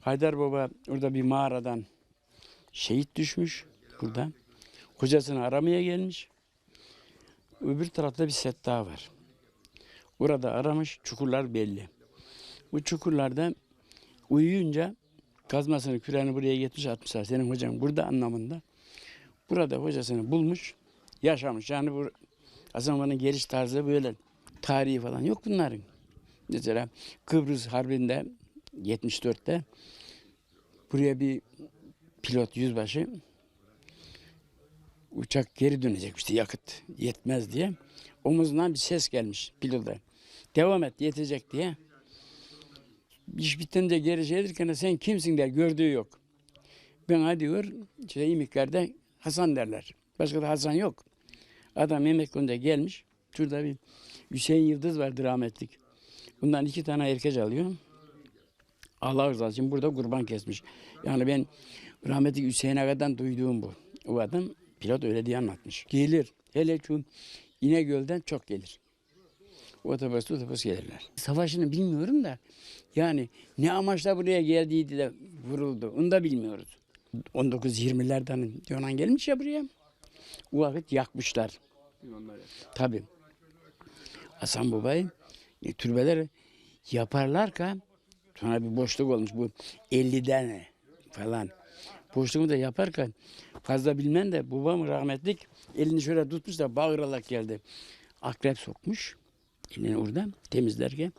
Haydar Baba orada bir mağaradan şehit düşmüş burada. Kocasını aramaya gelmiş. Öbür tarafta bir set daha var. Orada aramış, çukurlar belli. Bu çukurlarda uyuyunca kazmasını, küreğini buraya getirmiş atmışlar. Senin hocan burada anlamında. Burada hocasını bulmuş, yaşamış. Yani bu Hasan geliş tarzı böyle. Tarihi falan yok bunların. Mesela Kıbrıs Harbi'nde 74'te buraya bir pilot yüzbaşı uçak geri dönecekmişti yakıt yetmez diye. Omuzundan bir ses gelmiş pilota. Devam et yetecek diye. İş bitince geri derken sen kimsin der gördüğü yok. Ben hadi diyor işte İmiklerde Hasan derler. Başka da Hasan yok. Adam emekli olunca gelmiş. Şurada bir Hüseyin Yıldız vardı rahmetlik. Bundan iki tane erkek alıyor. Allah rızası için burada kurban kesmiş. Yani ben rahmetli Hüseyin Aga'dan duyduğum bu. O adam pilot öyle diye anlatmış. Gelir. Hele şu İnegöl'den çok gelir. Otobüs otobüs gelirler. Savaşını bilmiyorum da yani ne amaçla buraya geldiydi de vuruldu. Onu da bilmiyoruz. 19-20'lerden Yunan gelmiş ya buraya. O vakit yakmışlar. Tabii. Hasan Baba'yı e, türbeler yaparlarken sonra bir boşluk olmuş bu 50'den falan. Boşluğu da yaparken fazla bilmem de babam rahmetlik elini şöyle tutmuş da bağırarak geldi. Akrep sokmuş elini oradan temizlerken.